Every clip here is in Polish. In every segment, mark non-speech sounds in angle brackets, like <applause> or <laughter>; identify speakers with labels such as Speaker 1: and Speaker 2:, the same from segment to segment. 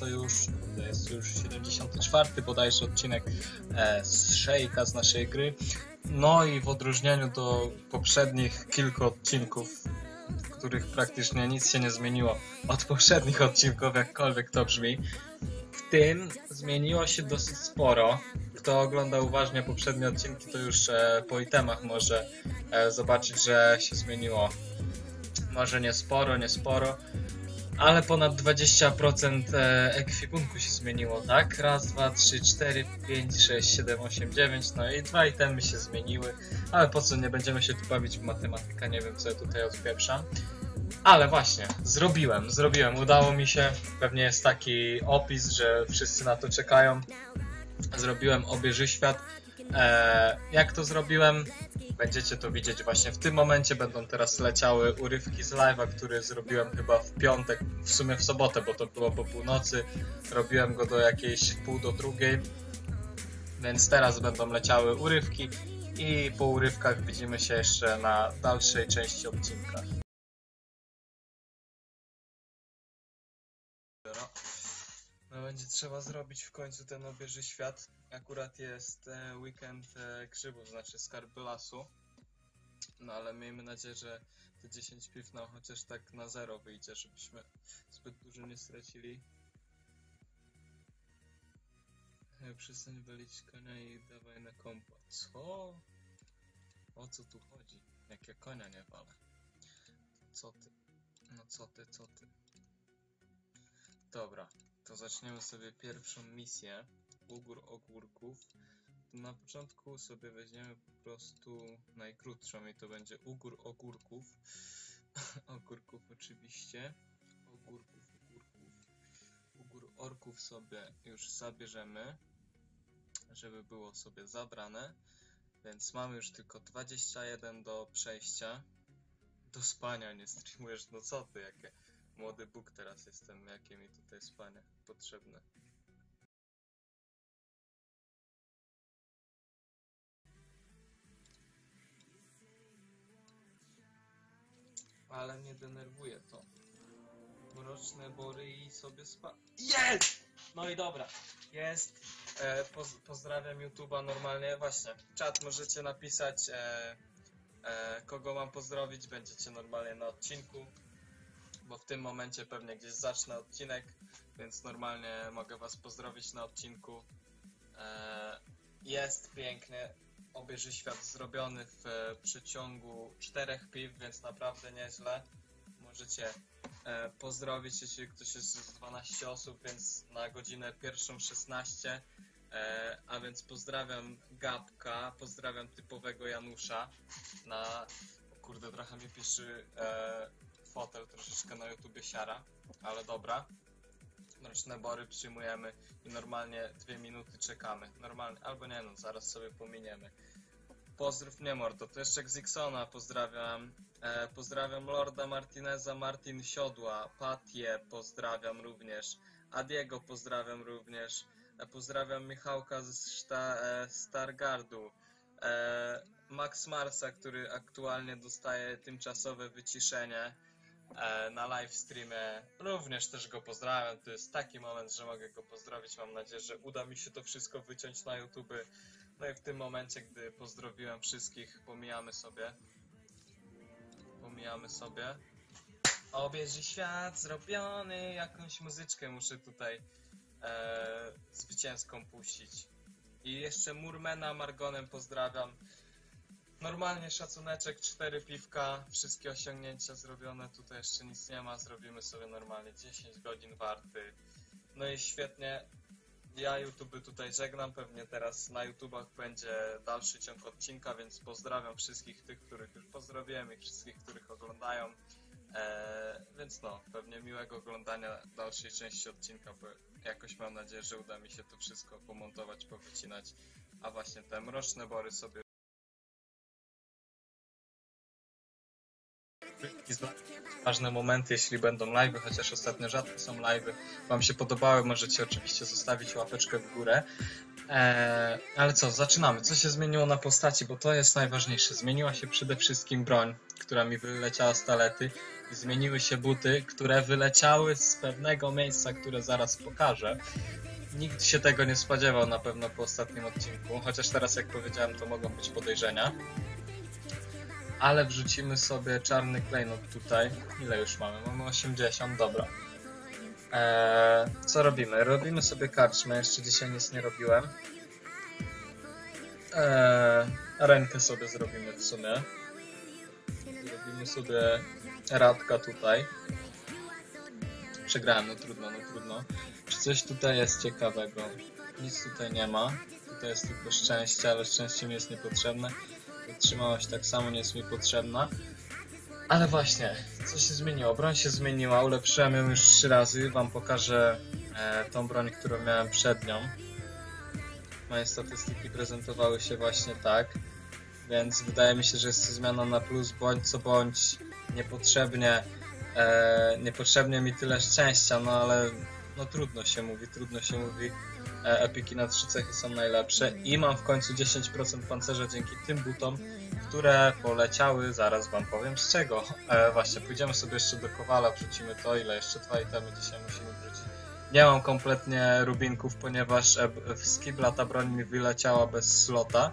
Speaker 1: to już, to jest już 74 bodajże odcinek e, z Szejka, z naszej gry. No i w odróżnieniu do poprzednich kilku odcinków, w których praktycznie nic się nie zmieniło od poprzednich odcinków, jakkolwiek to brzmi, w tym zmieniło się dosyć sporo. Kto ogląda uważnie poprzednie odcinki, to już e, po itemach może e, zobaczyć, że się zmieniło. Może nie sporo, nie sporo, ale ponad 20% e, ekwipunku się zmieniło, tak? Raz, dwa, trzy, cztery, pięć, sześć, siedem, osiem, dziewięć, no i dwa itemy się zmieniły, ale po co nie będziemy się tu bawić w matematykę, nie wiem co ja tutaj odpieprzam. Ale właśnie, zrobiłem, zrobiłem, udało mi się, pewnie jest taki opis, że wszyscy na to czekają. Zrobiłem obieży świat. E, jak to zrobiłem? Będziecie to widzieć właśnie w tym momencie. Będą teraz leciały urywki z live'a, który zrobiłem chyba w piątek, w sumie w sobotę, bo to było po północy. Robiłem go do jakiejś pół do drugiej. Więc teraz będą leciały urywki i po urywkach widzimy się jeszcze na dalszej części odcinka. Będzie trzeba zrobić w końcu ten obieży świat. Akurat jest e, weekend e, grzybów, znaczy skarby lasu. No ale miejmy nadzieję, że te 10 piw no chociaż tak na zero wyjdzie, żebyśmy zbyt dużo nie stracili. E, Przestań walić konia i dawaj na kompa. Co? O co tu chodzi? Jak ja konia nie walę. Co ty? No co ty, co ty? Dobra, to zaczniemy sobie pierwszą misję. Ugór ogórków. Na początku sobie weźmiemy po prostu najkrótszą i to będzie ugór ogórków. <laughs> ogórków oczywiście. Ogórków, ogórków. Ugór orków sobie już zabierzemy, żeby było sobie zabrane. Więc mamy już tylko 21 do przejścia. Do spania nie streamujesz, no co ty, jakie młody Bóg teraz jestem, jakie mi tutaj spanie potrzebne. Ale mnie denerwuje to. Mroczne bory i sobie spa... Jest! No i dobra, jest. E, poz pozdrawiam YouTube'a normalnie. Właśnie, czat możecie napisać, e, e, kogo mam pozdrowić. Będziecie normalnie na odcinku bo w tym momencie pewnie gdzieś zacznę odcinek, więc normalnie mogę Was pozdrowić na odcinku. E, Jest pięknie, obieży świat zrobiony w e, przeciągu czterech piw, więc naprawdę nieźle. Możecie e, pozdrowić, jeśli ktoś jest z 12 osób, więc na godzinę pierwszą 16. E, a więc pozdrawiam Gabka, pozdrawiam typowego Janusza na... Kurde, trochę mi pisze e, fotel troszeczkę na YouTubie siara, ale dobra. Mroczne bory przyjmujemy i normalnie dwie minuty czekamy. Normalnie, albo nie no, zaraz sobie pominiemy. Pozdrów mnie mordo, to jeszcze Xixona pozdrawiam. E, pozdrawiam Lorda Martineza, Martin Siodła, Patię pozdrawiam również. Adiego pozdrawiam również. E, pozdrawiam Michałka z Szta, e, Stargardu. E, Max Marsa, który aktualnie dostaje tymczasowe wyciszenie na live streamie. Również też go pozdrawiam. To jest taki moment, że mogę go pozdrowić. Mam nadzieję, że uda mi się to wszystko wyciąć na YouTube. No i w tym momencie, gdy pozdrowiłem wszystkich, pomijamy sobie. Pomijamy sobie. Obieży świat zrobiony. Jakąś muzyczkę muszę tutaj e, zwycięską puścić. I jeszcze Murmena Margonem pozdrawiam. Normalnie szacuneczek, 4 piwka, wszystkie osiągnięcia zrobione, tutaj jeszcze nic nie ma, zrobimy sobie normalnie 10 godzin warty. No i świetnie, ja YouTube tutaj żegnam, pewnie teraz na YouTubach będzie dalszy ciąg odcinka, więc pozdrawiam wszystkich tych, których już pozdrowiłem i wszystkich, których oglądają. Eee, więc no, pewnie miłego oglądania dalszej części odcinka, bo jakoś mam nadzieję, że uda mi się to wszystko pomontować, powycinać, a właśnie te mroczne bory sobie ważne momenty, jeśli będą live'y, chociaż ostatnio rzadko są live'y. Wam się podobały, możecie oczywiście zostawić łapeczkę w górę. Eee, ale co, zaczynamy. Co się zmieniło na postaci, bo to jest najważniejsze. Zmieniła się przede wszystkim broń, która mi wyleciała z talety. i zmieniły się buty, które wyleciały z pewnego miejsca, które zaraz pokażę. Nikt się tego nie spodziewał na pewno po ostatnim odcinku, chociaż teraz jak powiedziałem to mogą być podejrzenia. Ale wrzucimy sobie czarny klejnot tutaj. Ile już mamy? Mamy 80, dobra. Eee, co robimy? Robimy sobie karczmę, jeszcze dzisiaj nic nie robiłem. Eee, rękę sobie zrobimy w sumie. Zrobimy sobie radka tutaj. Przegrałem, no trudno, no trudno. Czy coś tutaj jest ciekawego? Nic tutaj nie ma. Tutaj jest tylko szczęście, ale szczęście mi jest niepotrzebne. Wytrzymałość tak samo nie jest mi potrzebna. Ale właśnie, co się zmieniło? Broń się zmieniła, ulepszyłem ją już trzy razy. Wam pokażę e, tą broń, którą miałem przed nią. Moje statystyki prezentowały się właśnie tak. Więc wydaje mi się, że jest to zmiana na plus, bądź co bądź niepotrzebnie, e, niepotrzebnie mi tyle szczęścia, no ale no trudno się mówi, trudno się mówi. E, epiki na trzy cechy są najlepsze i mam w końcu 10% pancerza dzięki tym butom, które poleciały, zaraz wam powiem z czego. E, właśnie, pójdziemy sobie jeszcze do Kowala, wrzucimy to, ile jeszcze dwa itemy dzisiaj musimy wrzucić. Nie mam kompletnie rubinków, ponieważ e, w skibla ta broń mi wyleciała bez slota.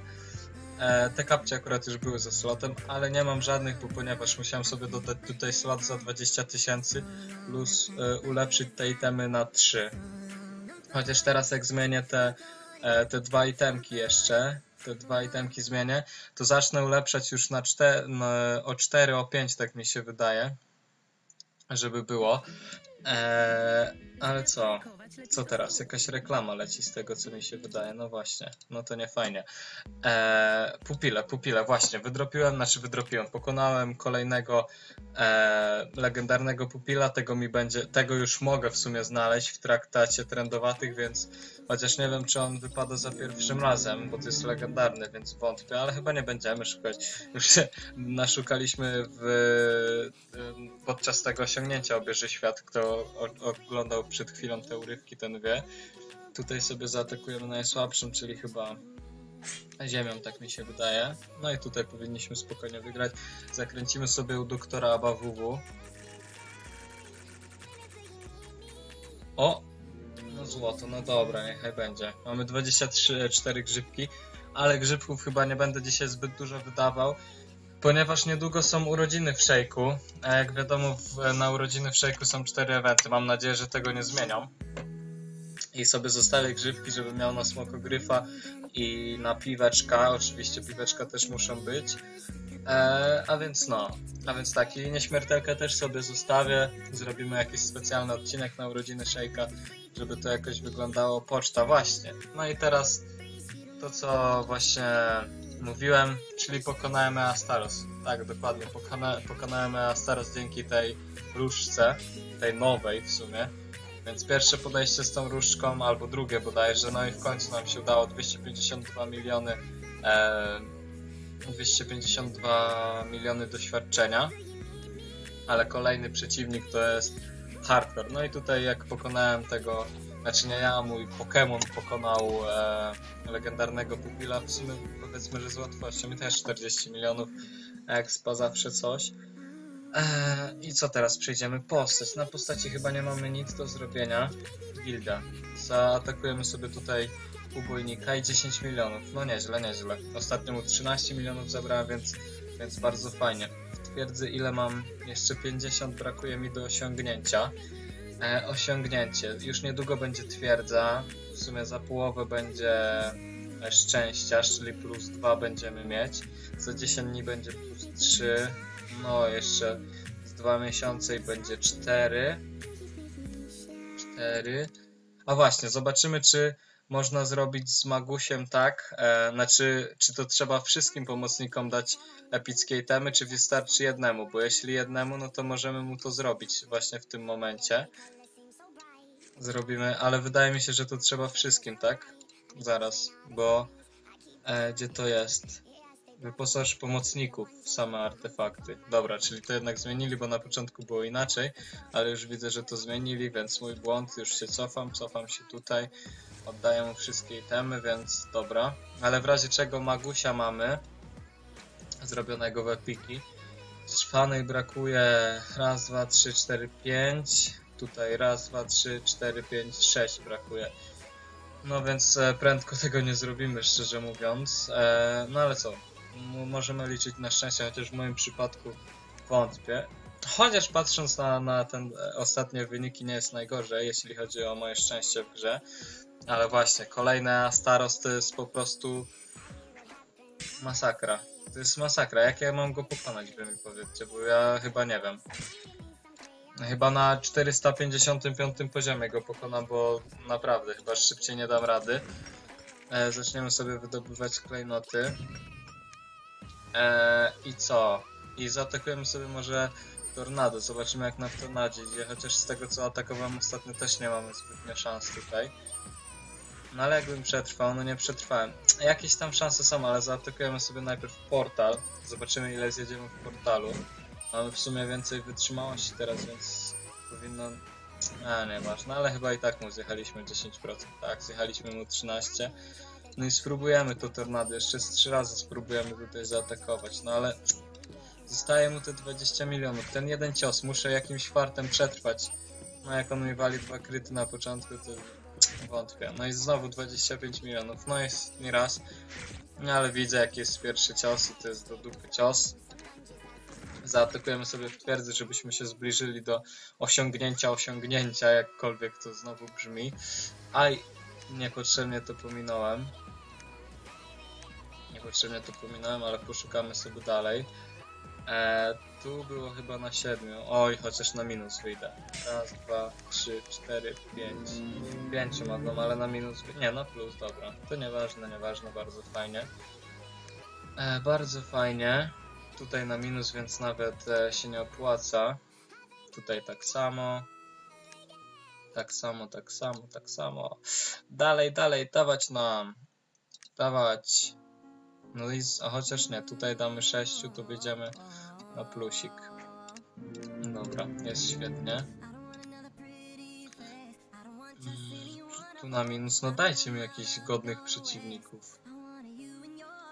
Speaker 1: E, te kapcie akurat już były ze slotem, ale nie mam żadnych, bo ponieważ musiałem sobie dodać tutaj slot za 20 tysięcy plus e, ulepszyć te itemy na 3. Chociaż teraz jak zmienię te, e, te dwa itemki jeszcze, te dwa itemki zmienię, to zacznę ulepszać już na 4, na, o 4, o 5 tak mi się wydaje, żeby było. E, ale co? Co teraz? Jakaś reklama leci z tego, co mi się wydaje. No właśnie, no to nie fajnie. Eee, pupile, pupile, właśnie. Wydropiłem, znaczy wydropiłem. Pokonałem kolejnego e, legendarnego pupila. Tego mi będzie, tego już mogę w sumie znaleźć w traktacie trendowatych, więc chociaż nie wiem, czy on wypada za pierwszym razem, bo to jest legendarny, więc wątpię, ale chyba nie będziemy szukać. Już się naszukaliśmy w, podczas tego osiągnięcia obieży świat, kto oglądał przed chwilą te urywki, ten wie. Tutaj sobie zaatakujemy najsłabszym, czyli chyba ziemią, tak mi się wydaje. No i tutaj powinniśmy spokojnie wygrać. Zakręcimy sobie u doktora Abawuwu. O! No złoto, no dobra, niechaj będzie. Mamy 23, 4 grzybki, ale grzybków chyba nie będę dzisiaj zbyt dużo wydawał, ponieważ niedługo są urodziny w Szejku, a jak wiadomo w, na urodziny w Szejku są 4 eventy. Mam nadzieję, że tego nie zmienią. I sobie zostawię grzybki, żeby miał na smokogryfa i na piweczka. Oczywiście piweczka też muszą być. E, a więc no, a więc tak, i nieśmiertelkę też sobie zostawię. Zrobimy jakiś specjalny odcinek na urodziny Szejka, żeby to jakoś wyglądało. Poczta, właśnie. No i teraz to, co właśnie mówiłem, czyli pokonałem Eastaros. Tak, dokładnie, pokona, pokonałem Eastaros dzięki tej różdżce, tej nowej w sumie. Więc pierwsze podejście z tą różdżką, albo drugie bodajże, no i w końcu nam się udało 252 miliony e, 252 miliony doświadczenia. Ale kolejny przeciwnik to jest hardcore. No i tutaj jak pokonałem tego, znaczy nie ja, mój Pokémon pokonał e, legendarnego pupila, w sumie powiedzmy, że z łatwością i też 40 milionów expa zawsze coś. Eee, I co teraz? Przejdziemy postać. Na postaci chyba nie mamy nic do zrobienia. Gilda. Zaatakujemy sobie tutaj ubojnika i 10 milionów. No nieźle, nieźle. Ostatnio mu 13 milionów zabrałem, więc, więc bardzo fajnie. W twierdzy ile mam? Jeszcze 50 brakuje mi do osiągnięcia. E, osiągnięcie. Już niedługo będzie twierdza. W sumie za połowę będzie e, szczęścia, czyli plus 2 będziemy mieć. Za 10 dni będzie plus 3. No, jeszcze z 2 miesiące i będzie 4. 4. A właśnie, zobaczymy, czy można zrobić z Magusiem tak, e, znaczy, czy to trzeba wszystkim pomocnikom dać epickie itemy, czy wystarczy jednemu, bo jeśli jednemu, no to możemy mu to zrobić właśnie w tym momencie. Zrobimy, ale wydaje mi się, że to trzeba wszystkim, tak? Zaraz, bo e, gdzie to jest? Wyposaż pomocników w same artefakty. Dobra, czyli to jednak zmienili, bo na początku było inaczej, ale już widzę, że to zmienili, więc mój błąd, już się cofam, cofam się tutaj, oddaję mu wszystkie itemy, więc dobra. Ale w razie czego Magusia mamy, zrobionego w Epiki, Trwanej brakuje raz, dwa, trzy, cztery, pięć. Tutaj raz, dwa, trzy, cztery, pięć, sześć brakuje. No więc e, prędko tego nie zrobimy, szczerze mówiąc. E, no ale co? Możemy liczyć na szczęście, chociaż w moim przypadku wątpię. Chociaż patrząc na, na ten e, ostatnie wyniki nie jest najgorzej, jeśli chodzi o moje szczęście w grze. Ale właśnie, kolejna starost to jest po prostu masakra. To jest masakra. Jak ja mam go pokonać, wy mi powiedzcie, bo ja chyba nie wiem. Chyba na 455 poziomie go pokonam, bo naprawdę chyba szybciej nie dam rady. E, zaczniemy sobie wydobywać klejnoty. E, I co? I zaatakujemy sobie może tornado. Zobaczymy jak na tornadzie idzie, chociaż z tego co atakowałem ostatnio też nie mamy zbytnio szans tutaj. No ale jakbym przetrwał, no nie przetrwałem. Jakieś tam szanse są, ale zaatakujemy sobie najpierw portal. Zobaczymy ile zjedziemy w portalu. Mamy w sumie więcej wytrzymałości teraz, więc powinno... A, nie ważne, ale chyba i tak mu zjechaliśmy 10%. Tak, zjechaliśmy mu 13%. No i spróbujemy to tornado. Jeszcze 3 razy spróbujemy tutaj zaatakować. No ale zostaje mu te 20 milionów. Ten jeden cios, muszę jakimś fartem przetrwać. No jak on mi wali dwa kryty na początku, to wątpię. No i znowu 25 milionów. No jest nie raz. No ale widzę jaki jest pierwszy cios i to jest do dupy cios. Zaatakujemy sobie w twierdzy, żebyśmy się zbliżyli do osiągnięcia osiągnięcia, jakkolwiek to znowu brzmi. Aj, niepotrzebnie to pominąłem. Niepotrzebnie to pominąłem, ale poszukamy sobie dalej. E, tu było chyba na 7. Oj, chociaż na minus wyjdę. Raz, dwa, trzy, cztery, pięć. Pięciu mogą, ale na minus. Nie, na plus, dobra. To nieważne, nieważne, bardzo fajnie. E, bardzo fajnie. Tutaj na minus, więc nawet e, się nie opłaca. Tutaj tak samo. Tak samo, tak samo, tak samo. Dalej, dalej, dawać nam. Dawać. No i chociaż nie, tutaj damy 6, to wyjdziemy na plusik. Dobra, jest świetnie. Mm, Tu na minus, no dajcie mi jakichś godnych przeciwników.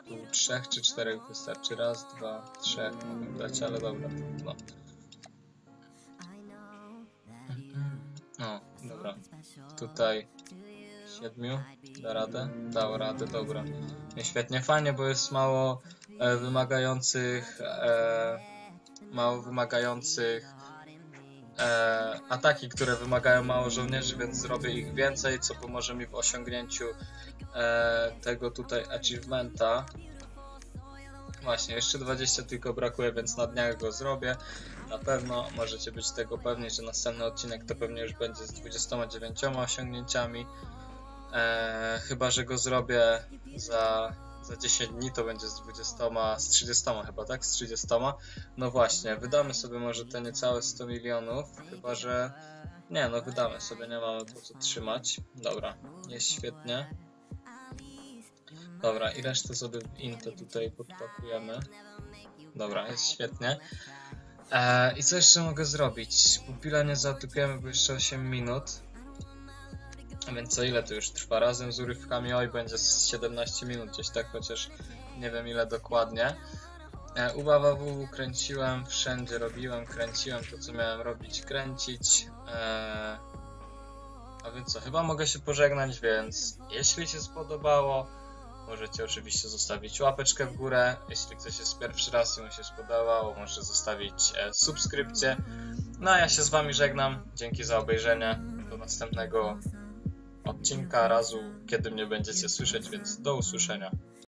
Speaker 1: Tu trzech czy czterech wystarczy. Raz, dwa, trzech mogę dać, ale dobra. No, dobra. Tutaj siedmiu. Da radę? Dał radę, dobra. Świetnie, fajnie, bo jest mało e, wymagających e, mało wymagających e, ataki, które wymagają mało żołnierzy, więc zrobię ich więcej, co pomoże mi w osiągnięciu e, tego tutaj achievementa. Właśnie, jeszcze 20 tylko brakuje, więc na dniach go zrobię. Na pewno możecie być tego pewni, że następny odcinek to pewnie już będzie z 29 osiągnięciami. E, chyba, że go zrobię za, za 10 dni, to będzie z 20, z 30 chyba, tak? Z 30. No właśnie, wydamy sobie może te niecałe 100 milionów, chyba, że... Nie, no wydamy sobie, nie mamy po co trzymać. Dobra, jest świetnie. Dobra, i resztę sobie w Inte tutaj podpakujemy. Dobra, jest świetnie. E, I co jeszcze mogę zrobić? Pupila nie zaatakujemy, bo jeszcze 8 minut. Więc co ile to już trwa? Razem z urywkami oj będzie z 17 minut gdzieś tak, chociaż nie wiem ile dokładnie. E, Ubawa kręciłem, wszędzie robiłem, kręciłem to co miałem robić, kręcić. E, a więc co, chyba mogę się pożegnać, więc jeśli się spodobało, możecie oczywiście zostawić łapeczkę w górę. Jeśli ktoś jest pierwszy raz i mu się spodobało, może zostawić e, subskrypcję. No a ja się z wami żegnam. Dzięki za obejrzenie. Do następnego odcinka razu, kiedy mnie będziecie słyszeć, więc do usłyszenia.